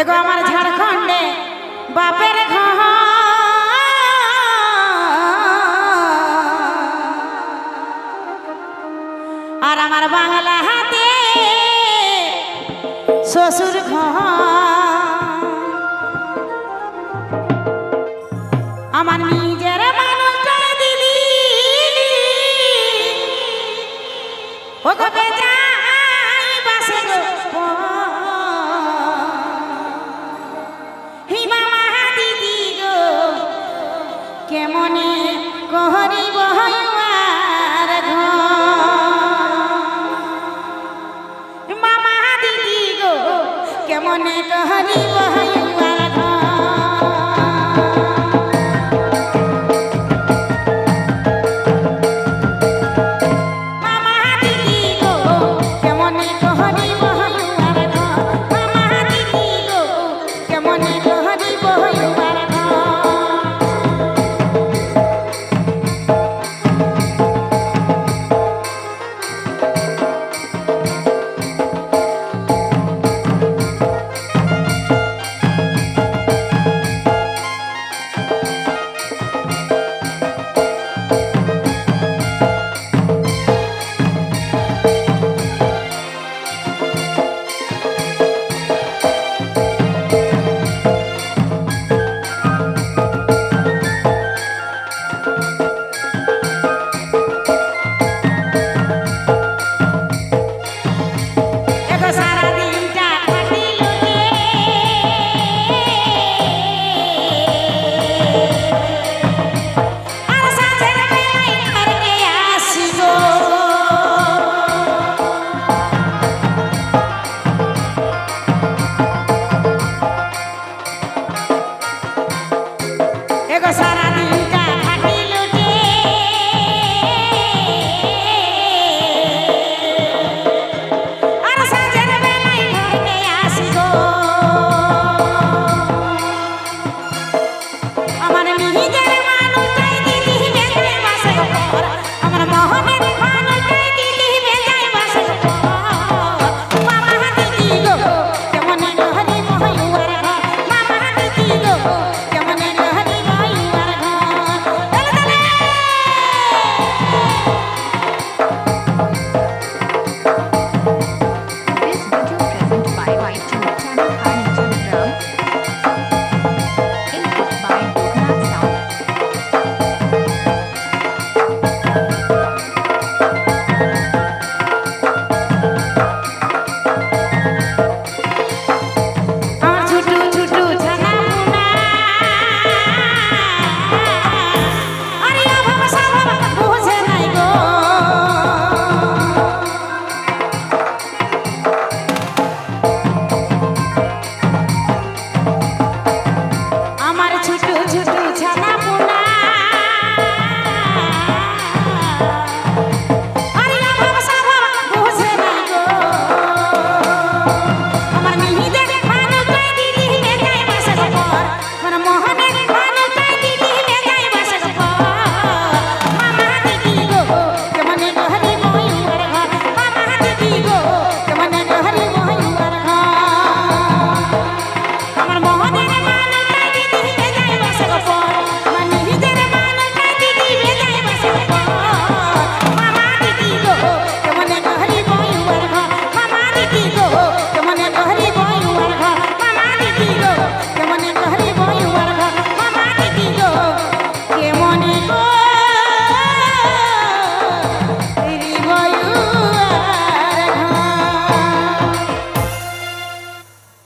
এগো আমার ঝাড়খণ্ডে বাপের ঘর। আর আমার বাংলা হাতে শ্বশুর ঘর। আমার নিজের মানুষটা দিদি ও কেমনে কহরিব আর মামা দিদি গো কেমনে কহরিব